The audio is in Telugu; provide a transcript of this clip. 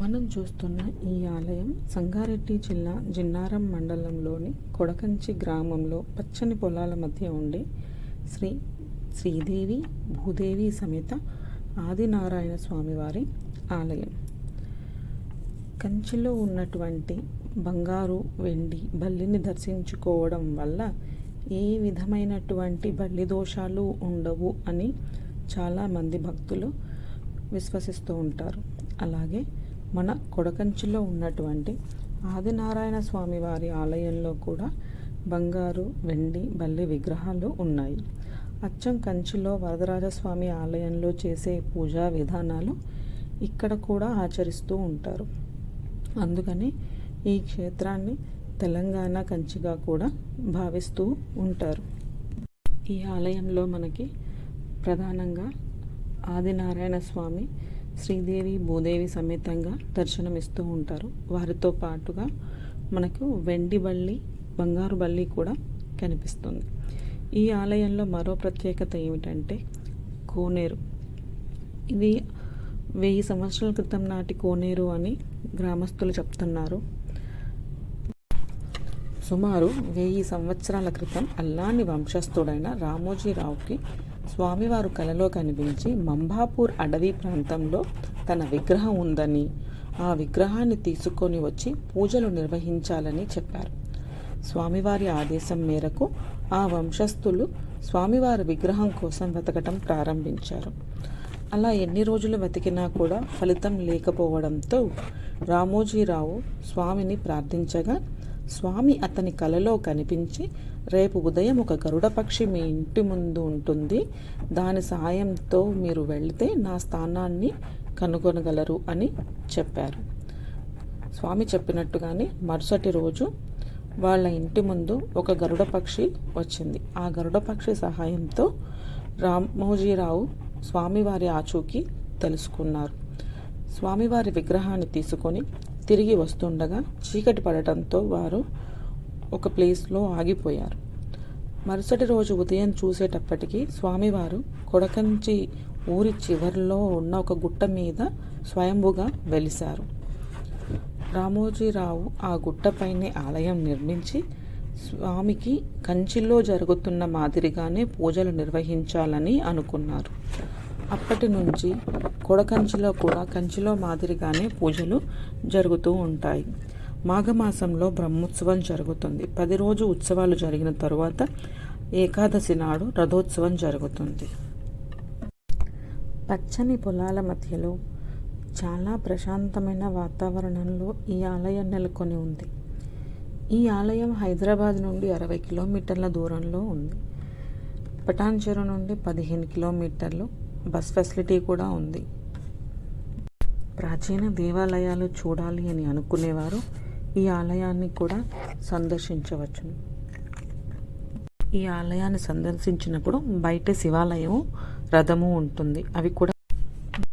మనం చూస్తున్న ఈ ఆలయం సంగారెడ్డి జిల్లా జిన్నారం మండలంలోని కొడకంచి గ్రామంలో పచ్చని పొలాల మధ్య ఉండే శ్రీ శ్రీదేవి భూదేవి సమేత ఆదినారాయణ స్వామివారి ఆలయం. కంచిలో ఉన్నటువంటి బంగారు వెండి బల్లిని దర్శించుకోవడం వల్ల ఏ విధమైనటువంటి బల్లి దోషాలు ఉండవు అని చాలామంది భక్తులు విశ్వసిస్తూ ఉంటారు. అలాగే మన కొడకంచిలో ఉన్నటువంటి ఆదినారాయణ స్వామి వారి ఆలయంలో కూడా బంగారు వెండి బల్లి విగ్రహాలు ఉన్నాయి. అచ్చం కంచిలో వరదరాజస్వామి ఆలయంలో చేసే పూజా విధానాలు ఇక్కడ కూడా ఆచరిస్తూ ఉంటారు. అందుకని ఈ క్షేత్రాన్ని తెలంగాణ కంచిగా కూడా భావిస్తూ ఉంటారు. ఈ ఆలయంలో మనకి ప్రధానంగా ఆదినారాయణ స్వామి శ్రీదేవి భూదేవి సమేతంగా దర్శనమిస్తూ ఉంటారు. వారితో పాటుగా మనకు వెండి బల్లి బంగారు బల్లి కూడా కనిపిస్తుంది. ఈ ఆలయంలో మరో ప్రత్యేకత ఏమిటంటే కోనేరు. ఇది వెయ్యి సంవత్సరాల క్రితం నాటి కోనేరు అని గ్రామస్తులు చెప్తున్నారు. సుమారు వెయ్యి సంవత్సరాల క్రితం అల్లాని వంశస్థుడైన రామోజీరావుకి స్వామివారు కలలో కనిపించి మంబాపూర్ అడవి ప్రాంతంలో తన విగ్రహం ఉందని ఆ విగ్రహాన్ని తీసుకొని వచ్చి పూజలు నిర్వహించాలని చెప్పారు. స్వామివారి ఆదేశం మేరకు ఆ వంశస్థులు స్వామివారి విగ్రహం కోసం వెతకటం ప్రారంభించారు. అలా ఎన్ని రోజులు వెతికినా కూడా ఫలితం లేకపోవడంతో రామోజీరావు స్వామిని ప్రార్థించగా స్వామి అతని కలలో కనిపించి రేపు ఉదయం ఒక గరుడపక్షి మీ ఇంటి ముందు ఉంటుంది. దాని సాయంతో మీరు వెళితే నా స్థానాన్ని కనుగొనగలరు అని చెప్పారు. స్వామి చెప్పినట్టుగానే మరుసటి రోజు వాళ్ళ ఇంటి ముందు ఒక గరుడ పక్షి వచ్చింది. ఆ గరుడ పక్షి సహాయంతో రామోజీరావు స్వామివారి ఆచూకీ తెలుసుకున్నారు. స్వామివారి విగ్రహాన్ని తీసుకొని తిరిగి వస్తుండగా చీకటి పడటంతో వారు ఒక ప్లేస్లో ఆగిపోయారు. మరుసటి రోజు ఉదయం చూసేటప్పటికి స్వామివారు కొడకంచి ఊరి చివరిలో ఉన్న ఒక గుట్ట మీద స్వయంభుగా వెలిశారు. రామోజీరావు ఆ గుట్టపైనే ఆలయం నిర్మించి స్వామికి కంచిలో జరుగుతున్న మాదిరిగానే పూజలు నిర్వహించాలని అనుకున్నారు. అప్పటి నుంచి కొడకంచిలో కూడా కంచిలో మాదిరిగానే పూజలు జరుగుతూ ఉంటాయి. మాఘమాసంలో బ్రహ్మోత్సవం జరుగుతుంది. పది రోజు ఉత్సవాలు జరిగిన తరువాత ఏకాదశి నాడు రథోత్సవం జరుగుతుంది. పచ్చని పొలాల మధ్యలో చాలా ప్రశాంతమైన వాతావరణంలో ఈ ఆలయం నెలకొని ఉంది. ఈ ఆలయం హైదరాబాద్ నుండి అరవై కిలోమీటర్ల దూరంలో ఉంది. పటాన్చెరు నుండి పదిహేను కిలోమీటర్లు బస్ ఫెసిలిటీ కూడా ఉంది. ప్రాచీన దేవాలయాలు చూడాలి అని అనుకునేవారు. ఈ ఆలయాన్ని కూడా సందర్శించవచ్చును ఈ ఆలయాన్ని సందర్శించినప్పుడు బయట శివాలయం రథము ఉంటుంది. అవి కూడా